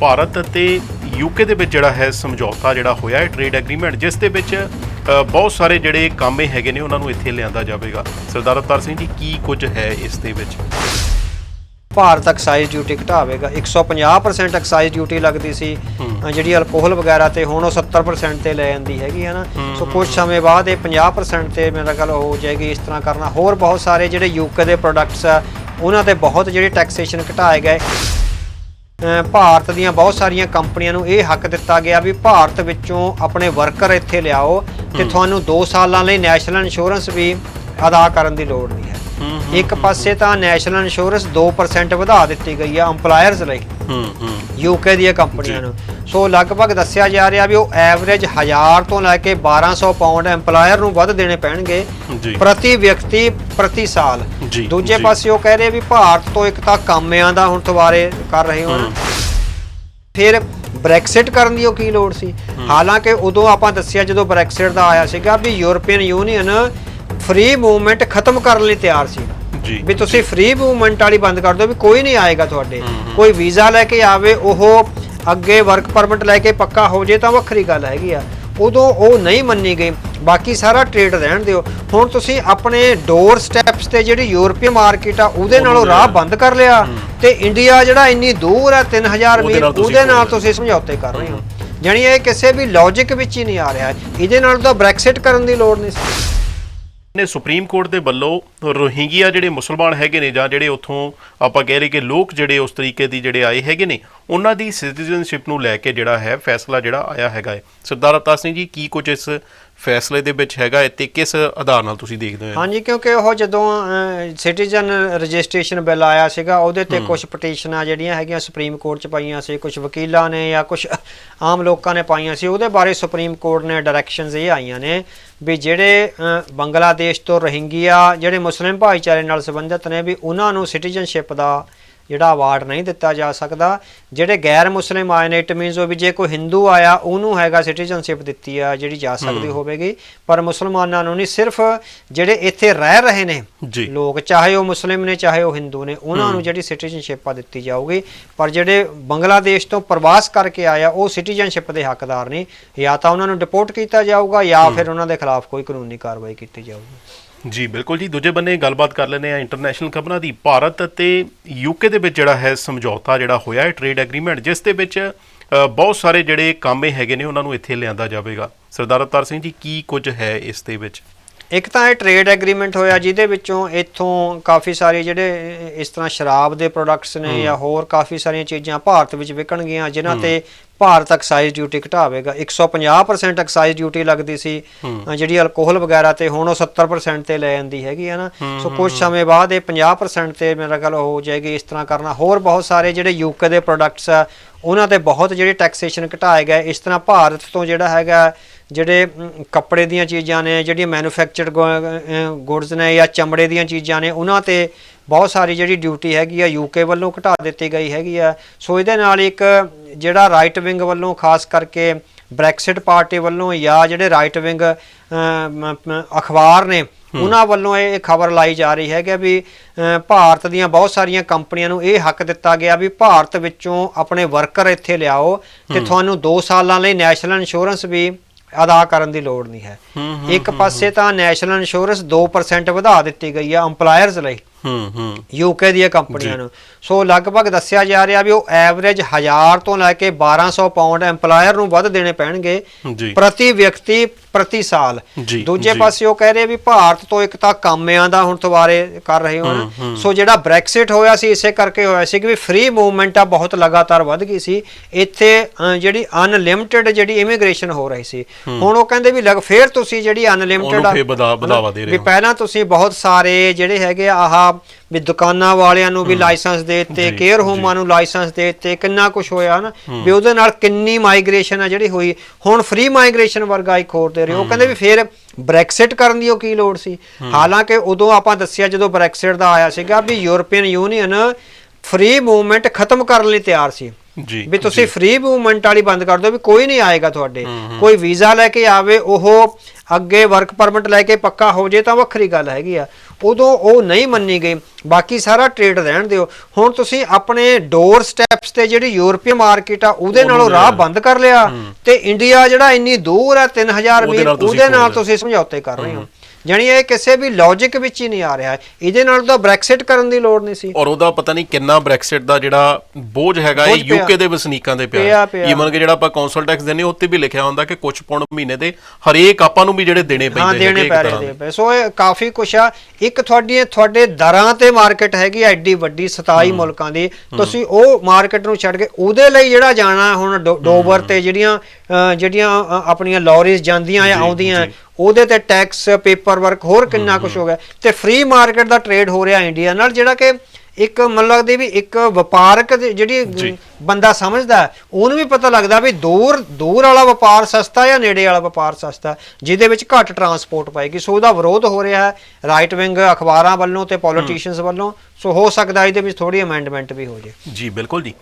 ਭਾਰਤ ਅਤੇ ਯੂਕੇ ਦੇ ਵਿੱਚ ਜਿਹੜਾ ਹੈ ਸਮਝੌਤਾ ਜਿਹੜਾ ਹੋਇਆ ਹੈ ਟ੍ਰੇਡ ਐਗਰੀਮੈਂਟ ਜਿਸ ਦੇ ਵਿੱਚ ਬਹੁਤ ਸਾਰੇ ਜਿਹੜੇ ਕਾਮੇ ਹੈਗੇ ਨੇ ਉਹਨਾਂ ਨੂੰ ਇੱਥੇ ਲਿਆਂਦਾ ਜਾਵੇਗਾ। ਸਰਦਾਰ ਅਵਤਾਰ ਸਿੰਘ ਜੀ ਕੀ ਕੁਝ ਹੈ ਇਸ ਦੇ ਵਿੱਚ? ਭਾਰਤ ਐਕਸਾਈਜ਼ ਡਿਊਟੀ ਘਟਾਵੇਗਾ। 150% ਐਕਸਾਈਜ਼ ਡਿਊਟੀ ਲੱਗਦੀ ਸੀ। ਜਿਹੜੀ ਅਲਕੋਹਲ ਵਗੈਰਾ ਤੇ ਹੁਣ ਉਹ 70% ਤੇ ਲੈ ਜਾਂਦੀ ਹੈਗੀ ਹੈ ਨਾ ਸੋ ਕੁਝ ਸਮੇਂ ਬਾਅਦ ਇਹ 50% ਤੇ ਮੇਰਾ ਗੱਲ ਹੋ ਜਾਏਗੀ ਇਸ ਤਰ੍ਹਾਂ ਕਰਨਾ। ਹੋਰ ਬਹੁਤ ਸਾਰੇ ਜਿਹੜੇ ਯੂਕੇ ਦੇ ਪ੍ਰੋਡਕਟਸ ਆ ਉਹਨਾਂ ਤੇ ਬਹੁਤ ਜਿਹੜੀ ਟੈਕਸੇਸ਼ਨ ਘਟਾਏ ਗਏ। ਭਾਰਤ ਦੀਆਂ ਬਹੁਤ ਸਾਰੀਆਂ ਕੰਪਨੀਆਂ ਨੂੰ ਇਹ ਹੱਕ ਦਿੱਤਾ ਗਿਆ ਵੀ ਭਾਰਤ ਵਿੱਚੋਂ ਆਪਣੇ ਵਰਕਰ ਇੱਥੇ ਲਿਆਓ ਤੇ ਤੁਹਾਨੂੰ 2 ਸਾਲਾਂ ਲਈ ਨੈਸ਼ਨਲ ਇੰਸ਼ੋਰੈਂਸ ਵੀ ਅਦਾ ਕਰਨ ਦੀ ਲੋੜ ਨਹੀਂ ਹੈ। ਇੱਕ ਪਾਸੇ ਤਾਂ ਨੈਸ਼ਨਲ ਇੰਸ਼ੋਰੈਂਸ 2% ਵਧਾ ਦਿੱਤੀ ਗਈ ਆ EMPLOYERS ਲਈ। ਹੂੰ ਹੂੰ। ਯੂਕੇ ਦੀਆਂ ਕੰਪਨੀਆਂ ਨੂੰ। ਸੋ ਲਗਭਗ ਦੱਸਿਆ ਜਾ ਰਿਹਾ ਵੀ ਉਹ ਐਵਰੇਜ 1000 ਤੋਂ ਲੈ ਕੇ 1200 ਪਾਉਂਡ EMPLOYER ਨੂੰ ਵੱਧ ਦੇਣੇ ਪੈਣਗੇ ਪ੍ਰਤੀ ਵਿਅਕਤੀ ਪ੍ਰਤੀ ਸਾਲ। ਜੀ, ਦੂਜੇ। ਪਾਸੇ ਉਹ ਕਹਿ ਰਹੇ ਵੀ ਭਾਰਤ ਤੋਂ ਇੱਕ ਤਾਂ ਕਾਮਿਆਂ ਦਾ ਹੁਣ ਦੁਬਾਰੇ ਕਰ ਰਹੇ ਹੋਣ ਫਿਰ ਬ੍ਰੈਕਸਿਟ ਕਰਨ ਦੀ ਉਹ ਕੀ ਲੋੜ ਸੀ? ਹਾਲਾਂਕਿ ਉਦੋਂ ਆਪਾਂ ਦੱਸਿਆ ਜਦੋਂ ਬ੍ਰੈਕਸਿਟ ਦਾ ਆਇਆ ਸੀਗਾ ਵੀ ਯੂਰਪੀਅਨ ਯੂਨੀਅਨ ਫ੍ਰੀ ਮੂਵਮੈਂਟ ਖਤਮ ਕਰਨ ਲਈ ਤਿਆਰ ਸੀ। ਜੀ। ਵੀ ਤੁਸੀਂ ਫ੍ਰੀ ਮੂਵਮੈਂਟ ਵਾਲੀ ਬੰਦ ਕਰ ਦਿਓ ਵੀ ਕੋਈ ਨਹੀਂ ਆਏਗਾ ਤੁਹਾਡੇ। ਕੋਈ ਵੀਜ਼ਾ ਲੈ ਕੇ ਆਵੇ ਉਹ ਅੱਗੇ ਵਰਕ ਪਰਮਿਟ ਲੈ ਕੇ ਪੱਕਾ ਹੋ ਜੇ ਤਾਂ ਵੱਖਰੀ ਗੱਲ ਹੈਗੀ ਆ। ਉਦੋਂ ਉਹ ਨਹੀਂ ਮੰਨੀ ਗਈ। ਬਾਕੀ ਸਾਰਾ ਟ੍ਰੇਡ ਰਹਿਣ ਦਿਓ। ਹੁਣ ਤੁਸੀਂ ਆਪਣੇ ਡੋਰ ਸਟੈਪਸ ਤੇ ਜਿਹੜੀ ਯੂਰਪੀਅਨ ਮਾਰਕੀਟ ਆ ਉਹਦੇ ਨਾਲੋਂ ਰਾਹ ਬੰਦ ਕਰ ਲਿਆ। ਤੇ ਇੰਡੀਆ ਜਿਹੜਾ ਇੰਨੀ ਦੂਰ ਆ 3000 ਉਹਦੇ ਮੀਲ ਉਹਦੇ ਨਾਲ ਤੁਸੀਂ ਸਮਝੌਤੇ ਕਰ ਰਹੇ ਹੋ। ਜਾਣੀ ਇਹ ਕਿਸੇ ਵੀ ਲੌਜੀਕ ਵਿੱਚ ਹੀ ਨਹੀਂ ਆ ਰਿਹਾ। ਇਹਦੇ ਨਾਲ ਤਾਂ ਬ੍ਰੈਕਸਿਟ ਕਰਨ ਦੀ ਲੋੜ ਨਹੀਂ ਸੀ। ਨੇ ਸੁਪਰੀਮ ਕੋਰਟ ਦੇ ਵੱਲੋਂ ਰੋਹਿੰਗੀਆ ਜਿਹੜੇ ਮੁਸਲਮਾਨ ਹੈਗੇ ਨੇ ਜਾਂ ਜਿਹੜੇ ਉੱਥੋਂ ਆਪਾਂ ਕਹਿ ਰਹੇ ਕਿ ਲੋਕ ਜਿਹੜੇ ਉਸ ਤਰੀਕੇ ਦੀ ਜਿਹੜੇ ਆਏ ਹੈਗੇ ਨੇ ਉਹਨਾਂ ਦੀ ਸਿਟੀਜ਼ਨਸ਼ਿਪ ਨੂੰ ਲੈ ਕੇ ਜਿਹੜਾ ਹੈ ਫੈਸਲਾ ਜਿਹੜਾ ਆਇਆ ਹੈਗਾ ਹੈ। ਸਰਦਾਰ ਅਵਤਾਰ ਸਿੰਘ ਜੀ ਕੀ ਕੁਝ ਇਸ ਫੈਸਲੇ ਦੇ ਵਿੱਚ ਹੈਗਾ ਹੈ ਤੇ ਕਿਸ ਆਧਾਰ ਨਾਲ ਤੁਸੀਂ ਦੇਖਦੇ ਹੋ ਹਾਂਜੀ ਕਿਉਂਕਿ ਉਹ ਜਦੋਂ ਸਿਟੀਜ਼ਨ ਰਜਿਸਟ੍ਰੇਸ਼ਨ ਬਿੱਲ ਆਇਆ ਸੀਗਾ ਉਹਦੇ ਤੇ ਕੁਝ ਪਟੀਸ਼ਨਾਂ ਜਿਹੜੀਆਂ ਹੈਗੀਆਂ ਸੁਪਰੀਮ ਕੋਰਟ ਚ ਪਾਈਆਂ ਸੀ ਕੁਝ ਵਕੀਲਾਂ ਨੇ ਜਾਂ ਕੁਝ ਆਮ ਲੋਕਾਂ ਨੇ ਪਾਈਆਂ ਸੀ ਉਹਦੇ ਬਾਰੇ ਸੁਪਰੀਮ ਕੋਰਟ ਨੇ ਡਾਇਰੈਕਸ਼ਨਸ ਇਹ ਆਈਆਂ ਨੇ ਵੀ ਜਿਹੜੇ ਬੰਗਲਾਦੇਸ਼ ਤੋਂ ਰੋਹਿੰਗੀਆ ਜਿਹੜੇ ਮੁਸਲਿਮ ਭਾਈਚਾਰੇ ਨਾਲ ਸੰਬੰਧਿਤ ਨੇ ਵੀ ਉਹਨਾਂ ਨੂੰ ਸਿਟੀਜ਼ਨਸ਼ਿਪ ਦਾ ਜਿਹੜਾ ਅਵਾਰਡ ਨਹੀਂ ਦਿੱਤਾ ਜਾ ਸਕਦਾ ਜਿਹੜੇ ਗੈਰ ਮੁਸਲਿਮ ਆਏ ਨੇ ਇਟ ਮੀਨਸ ਉਹ ਵੀ ਜੇ ਕੋਈ ਹਿੰਦੂ ਆਇਆ ਉਹਨੂੰ ਹੈਗਾ ਸਿਟੀਜ਼ਨਸ਼ਿਪ ਦਿੱਤੀ ਆ ਜਿਹੜੀ ਜਾ ਸਕਦੀ ਹੋਵੇਗੀ। ਪਰ ਮੁਸਲਮਾਨਾਂ ਨੂੰ ਨਹੀਂ ਸਿਰਫ ਜਿਹੜੇ ਇੱਥੇ ਰਹਿ ਰਹੇ ਨੇ ਲੋਕ ਚਾਹੇ ਉਹ ਮੁਸਲਿਮ ਨੇ ਚਾਹੇ ਉਹ ਹਿੰਦੂ ਨੇ ਉਹਨਾਂ ਨੂੰ ਜਿਹੜੀ ਸਿਟੀਜ਼ਨਸ਼ਿਪ ਆ ਦਿੱਤੀ ਜਾਊਗੀ। ਪਰ ਜਿਹੜੇ ਬੰਗਲਾਦੇਸ਼ ਤੋਂ ਪ੍ਰਵਾਸ ਕਰਕੇ ਆਇਆ ਉਹ ਸਿਟੀਜ਼ਨਸ਼ਿਪ ਦੇ ਹੱਕਦਾਰ ਨਹੀਂ ਜਾਂ ਤਾਂ ਉਹਨਾਂ ਨੂੰ ਡਿਪੋਰਟ ਕੀਤਾ ਜਾਊਗਾ ਜਾਂ ਫਿਰ ਉਹਨਾਂ ਦੇ ਖਿਲਾਫ ਕੋਈ ਕਾਨੂੰਨੀ ਕਾਰਵਾਈ ਕੀਤੀ ਜਾਊਗੀ। ਜੀ ਬਿਲਕੁਲ ਜੀ। ਦੂਜੇ ਬੰਨੇ ਗੱਲਬਾਤ ਕਰ ਲੈਂਦੇ ਆ ਇੰਟਰਨੈਸ਼ਨਲ ਖਬਰਾਂ ਦੀ। ਭਾਰਤ ਅਤੇ ਯੂਕੇ ਦੇ ਵਿੱਚ ਜਿਹੜਾ ਹੈ ਸਮਝੌਤਾ ਜਿਹੜਾ ਹੋਇਆ ਹੈ ਟ੍ਰੇਡ ਐਗਰੀਮੈਂਟ ਜਿਸ ਦੇ ਵਿੱਚ ਬਹੁਤ ਸਾਰੇ ਜਿਹੜੇ ਕਾਮੇ ਹੈਗੇ ਨੇ ਉਹਨਾਂ ਨੂੰ ਇੱਥੇ ਲਿਆਂਦਾ ਜਾਵੇਗਾ। ਸਰਦਾਰ ਅਵਤਾਰ ਸਿੰਘ ਜੀ ਕੀ ਕੁਝ ਹੈ ਇਸ ਦੇ ਵਿੱਚ? ਇੱਕ ਤਾਂ ਇਹ ਟ੍ਰੇਡ ਐਗਰੀਮੈਂਟ ਹੋਇਆ ਜਿਹਦੇ ਵਿੱਚੋਂ ਇੱਥੋਂ ਕਾਫੀ ਸਾਰੇ ਜਿਹੜੇ ਇਸ ਤਰ੍ਹਾਂ ਸ਼ਰਾਬ ਦੇ ਪ੍ਰੋਡਕਟਸ ਨੇ ਜਾਂ ਹੋਰ ਕਾਫੀ ਸਾਰੀਆਂ ਚੀਜ਼ਾਂ ਭਾਰਤ ਵਿੱਚ ਵਿਕਣਗੀਆਂ ਜਿਨ੍ਹਾਂ ਤੇ ਭਾਰਤ ਐਕਸਾਈਜ਼ ਡਿਊਟੀ ਘਟਾਵੇਗਾ। 150% ਐਕਸਾਈਜ਼ ਡਿਊਟੀ ਲੱਗਦੀ ਸੀ। ਜਿਹੜੀ ਅਲਕੋਹਲ ਵਗੈਰਾ ਤੇ ਹੁਣ ਉਹ 70% ਤੇ ਲੈ ਜਾਂਦੀ ਹੈਗੀ ਹੈ ਨਾ। ਸੋ ਕੁਝ ਸਮੇਂ ਬਾਅਦ ਇਹ 50% ਤੇ ਮੇਰਾ ਗੱਲ ਹੋ ਜਾਏਗੀ ਇਸ ਤਰ੍ਹਾਂ ਕਰਨਾ। ਹੋਰ ਬਹੁਤ ਸਾਰੇ ਜਿਹੜੇ ਯੂਕੇ ਦੇ ਪ੍ਰੋਡਕਟਸ ਆ ਉਹਨਾਂ ਤੇ ਬਹੁਤ ਜਿਹੜੀ ਟੈਕਸੇਸ਼ਨ ਘਟਾਏ ਗਏ। ਇਸ ਤਰ੍ਹਾਂ ਭਾਰਤ ਤੋਂ ਜਿਹੜਾ ਹੈਗਾ ਜਿਹੜੇ ਕੱਪੜੇ ਦੀਆਂ ਚੀਜ਼ਾਂ ਨੇ ਜਿਹੜੀਆਂ ਮੈਨੂਫੈਕਚਰਡ ਗੁੱਡਸ ਨੇ ਜਾਂ ਚਮੜੇ ਦੀਆਂ ਚੀਜ਼ਾਂ ਨੇ ਉਹਨਾਂ ਤੇ ਬਹੁਤ ਸਾਰੀ ਜਿਹੜੀ ਡਿਊਟੀ ਹੈਗੀ ਆ ਯੂਕੇ ਵੱਲੋਂ ਘਟਾ ਦਿੱਤੀ ਗਈ ਹੈਗੀ ਆ। ਸੋ ਇਹਦੇ ਨਾਲ ਇੱਕ ਜਿਹੜਾ ਰਾਈਟ ਵਿੰਗ ਵੱਲੋਂ ਖਾਸ ਕਰਕੇ ਬ੍ਰੈਕਸਿਟ ਪਾਰਟੀ ਵੱਲੋਂ ਜਾਂ ਜਿਹੜੇ ਰਾਈਟ ਵਿੰਗ ਅਖਬਾਰ ਨੇ ਉਹਨਾਂ ਵੱਲੋਂ ਇਹ ਖਬਰ ਲਾਈ ਜਾ ਰਹੀ ਹੈ ਕਿ ਵੀ ਭਾਰਤ ਦੀਆਂ ਬਹੁਤ ਸਾਰੀਆਂ ਕੰਪਨੀਆਂ ਨੂੰ ਇਹ ਹੱਕ ਦਿੱਤਾ ਗਿਆ ਵੀ ਭਾਰਤ ਵਿੱਚੋਂ ਆਪਣੇ ਵਰਕਰ ਇੱਥੇ ਲਿਆਓ ਤੇ ਤੁਹਾਨੂੰ 2 ਸਾਲਾਂ ਲਈ ਨੈਸ਼ਨਲ ਇੰਸ਼ੋਰੈਂਸ ਵੀ ਅਦਾ ਕਰਨ ਦੀ ਲੋੜ ਨਹੀਂ ਹੈ। ਇੱਕ ਪਾਸੇ ਤਾਂ ਨੈਸ਼ਨਲ ਇੰਸ਼ੋਰੈਂਸ 2% ਵਧਾ ਦਿੱਤੀ ਗਈ ਆ EMPLOYERS ਲਈ। ਹੂੰ ਹੂੰ। ਯੂਕੇ ਦੀਆਂ ਕੰਪਨੀਆਂ ਨੂੰ। ਸੋ ਲਗਭਗ ਦੱਸਿਆ ਜਾ ਰਿਹਾ ਵੀ ਉਹ ਐਵਰੇਜ 1000 ਤੋਂ ਲੈ ਕੇ 1200 ਪਾਉਂਡ EMPLOYER ਨੂੰ ਵੱਧ ਦੇਣੇ ਪੈਣਗੇ ਜੀ। ਪ੍ਰਤੀ ਵਿਅਕਤੀ ਪ੍ਰਤੀ ਸਾਲ। ਦੂਜੇ। ਪਾਸੇ ਉਹ ਕਹਿ ਰਹੇ ਵੀ ਭਾਰਤ ਤੋਂ ਇੱਕ ਤਾਂ ਕਾਮਿਆਂ ਦਾ ਹੁਣ ਦੁਬਾਰੇ ਕਰ ਰਹੇ ਹੋਣ। ਸੋ ਜਿਹੜਾ ਬ੍ਰੈਕਸਿਟ ਹੋਇਆ ਸੀ ਇਸੇ ਕਰਕੇ ਹੋਇਆ ਸੀ ਕਿ ਵੀ ਫ੍ਰੀ ਮੂਵਮੈਂਟ ਆ ਬਹੁਤ ਲਗਾਤਾਰ ਵੱਧ ਗਈ ਸੀ। ਇੱਥੇ ਜਿਹੜੀ ਅਨਲਿਮਿਟਿਡ ਜਿਹੜੀ ਇਮੀਗ੍ਰੇਸ਼ਨ ਹੋ ਰਹੀ ਸੀ। ਹੁਣ ਉਹ ਕਹਿੰਦੇ ਵੀ ਲਗ ਫੇਰ ਤੁਸੀਂ ਜਿਹੜੀ ਅਨਲਿਮਿਟਿਡ ਰਹੇ ਵੀ। ਪਹਿਲਾਂ ਤੁਸੀਂ ਬਹੁਤ ਸਾਰੇ ਜਿਹੜੇ ਹੈਗੇ ਆ ਆਹ ਵੀ ਦੁਕਾਨਾਂ ਵਾਲਿਆਂ ਨੂੰ ਵੀ ਲਾਇਸੈਂਸ ਦੇ ਦਿੱਤੇ ਕੇਅਰ ਹੋਮਾਂ ਨੂੰ ਲਾਇਸੈਂਸ ਦੇ ਦਿੱਤੇ ਕਿੰਨਾ ਕੁਝ ਹੋਇਆ ਨਾ ਵੀ ਉਹਦੇ ਨਾਲ ਕਿੰਨੀ ਮਾਈਗ੍ਰੇਸ਼ਨ ਆ ਜਿਹੜੀ ਹੋਈ। ਹੁਣ ਫ੍ਰੀ ਮਾਈਗ੍ਰੇਸ਼ਨ ਵਰਗਾ ਇੱਕ ਹੋਰ ਦੇ ਰਹੇ ਉਹ ਕਹਿੰਦੇ ਵੀ ਫਿਰ ਬ੍ਰੈਕਸਿਟ ਕਰਨ ਦੀ ਉਹ ਕੀ ਲੋੜ ਸੀ? ਹਾਲਾਂਕਿ ਉਦੋਂ ਆਪਾਂ ਦੱਸਿਆ ਜਦੋਂ ਬ੍ਰੈਕਸਿਟ ਦਾ ਆਇਆ ਸੀਗਾ ਵੀ ਯੂਰਪੀਅਨ ਯੂਨੀਅਨ ਫ੍ਰੀ ਮੂਵਮੈਂਟ ਖਤਮ ਕਰਨ ਲਈ ਤਿਆਰ ਸੀ। ਜੀ ਵੀ ਤੁਸੀਂ ਫ੍ਰੀ ਮੂਵਮੈਂਟ ਵਾਲੀ ਬੰਦ ਕਰ ਦਿਓ ਵੀ ਕੋਈ ਨਹੀਂ ਆਏਗਾ ਤੁਹਾਡੇ। ਕੋਈ ਵੀਜ਼ਾ ਲੈ ਕੇ ਆਵੇ ਉਹ ਅੱਗੇ ਵਰਕ ਪਰਮਿਟ ਲੈ ਕੇ ਪੱਕਾ ਹੋ ਜੇ ਤਾਂ ਵੱਖਰੀ ਗੱਲ ਹੈਗੀ ਆ। ਉਦੋਂ ਉਹ ਨਹੀਂ ਮੰਨੀ ਗਈ। ਬਾਕੀ ਸਾਰਾ ਟ੍ਰੇਡ ਰਹਿਣ ਦਿਓ। ਹੁਣ ਤੁਸੀਂ ਆਪਣੇ ਡੋਰ ਸਟੈਪਸ ਤੇ ਜਿਹੜੀ ਯੂਰਪੀਅਨ ਮਾਰਕੀਟ ਆ ਉਹਦੇ ਨਾਲੋਂ ਰਾਹ ਬੰਦ ਕਰ ਲਿਆ। ਤੇ ਇੰਡੀਆ ਜਿਹੜਾ ਇੰਨੀ ਦੂਰ ਆ 3000 ਉਹਦੇ ਮੀਲ ਉਹਦੇ ਨਾਲ। ਤੁਸੀਂ ਸਮਝੌਤੇ ਕਰ ਰਹੇ ਹੋ। ਜਾਣੀ ਇਹ ਕਿਸੇ ਵੀ ਲੌਜੀਕ ਵਿੱਚ ਹੀ ਨਹੀਂ ਆ ਰਿਹਾ। ਇਹਦੇ ਨਾਲ ਤਾਂ ਬ੍ਰੈਕਸਿਟ ਕਰਨ ਦੀ ਲੋੜ ਨਹੀਂ ਸੀ। ਔਰ ਉਹਦਾ ਪਤਾ ਨਹੀਂ ਕਿੰਨਾ ਬ੍ਰੈਕਸਿਟ ਦਾ ਜਿਹੜਾ ਬੋਝ ਹੈਗਾ ਇਹ। ਯੂਕੇ ਦੇ ਵਸਨੀਕਾਂ ਦੇ ਪਿਆ, ਪਿਆ। ਈਵਨ ਕਿ ਜਿਹੜਾ ਆਪਾਂ ਕੌਂਸਲ ਟੈਕਸ ਦਿੰਨੇ ਉੱਤੇ ਵੀ ਲਿਖਿਆ ਹੁੰਦਾ ਕਿ ਕੁਝ ਪੌਂਡ ਮਹੀਨੇ ਦੇ ਹਰੇਕ ਆਪਾਂ ਨੂੰ ਵੀ ਜਿਹੜੇ ਦੇਣੇ ਹਾਂ ਪੈਂਦੇ ਦੇਣੇ ਹੈਗੇ ਪੈ ਰਹੇ ਪਏ ਸੋ ਇਹ ਕਾਫੀ ਕੁਛ ਆ। ਇੱਕ ਤੁਹਾਡੀ ਤੁਹਾਡੇ ਦਰਾਂ ਤੇ ਮਾਰਕੀਟ ਹੈਗੀ ਐਡੀ ਵੱਡੀ 27 ਮੁਲਕਾਂ ਦੀ। ਤੁਸੀਂ ਉਹ ਮਾਰਕੀਟ ਨੂੰ ਛੱਡ ਕੇ ਉਹਦੇ ਲਈ ਜਿਹੜਾ ਜਾਣਾ ਹੁਣ ਡੋਵਰ ਤੇ ਜਿਹੜੀਆਂ ਜਿਹੜੀਆਂ ਆਪਣੀਆਂ ਲੌਰੀਜ਼ ਜਾਂਦੀਆਂ ਆ ਆਉਂਦੀਆਂ। ਉਹਦੇ ਤੇ ਟੈਕਸ ਪੇਪਰ ਵਰਕ ਹੋਰ ਕਿੰਨਾ ਕੁਝ ਹੋ ਗਿਆ। ਤੇ ਫ੍ਰੀ ਮਾਰਕੀਟ ਦਾ ਟ੍ਰੇਡ ਹੋ ਰਿਹਾ ਇੰਡੀਆ ਨਾਲ ਜਿਹੜਾ ਕਿ ਇੱਕ ਮਨ ਲੱਗਦੀ ਵੀ ਇੱਕ ਵਪਾਰਕ ਜਿਹੜੀ। ਬੰਦਾ ਸਮਝਦਾ ਉਹਨੂੰ ਵੀ ਪਤਾ ਲੱਗਦਾ ਵੀ ਦੂਰ ਦੂਰ ਵਾਲਾ ਵਪਾਰ ਸਸਤਾ ਜਾਂ ਨੇੜੇ ਵਾਲਾ ਵਪਾਰ ਸਸਤਾ ਜਿਹਦੇ ਵਿੱਚ ਘੱਟ ਟਰਾਂਸਪੋਰਟ ਪਾਏਗੀ। ਸੋ ਉਹਦਾ ਵਿਰੋਧ ਹੋ ਰਿਹਾ ਹੈ ਰਾਈਟ ਵਿੰਗ ਅਖਬਾਰਾਂ ਵੱਲੋਂ ਤੇ ਪੋਲੀਟੀਸ਼ੀਅਨਸ ਵੱਲੋਂ। ਸੋ ਹੋ ਸਕਦਾ ਇਹਦੇ ਵਿੱਚ ਥੋੜੀ ਅਮੈਂਡਮੈਂਟ ਵੀ ਹੋ ਜੇ। ਜੀ ਬਿਲਕੁਲ ਜੀ।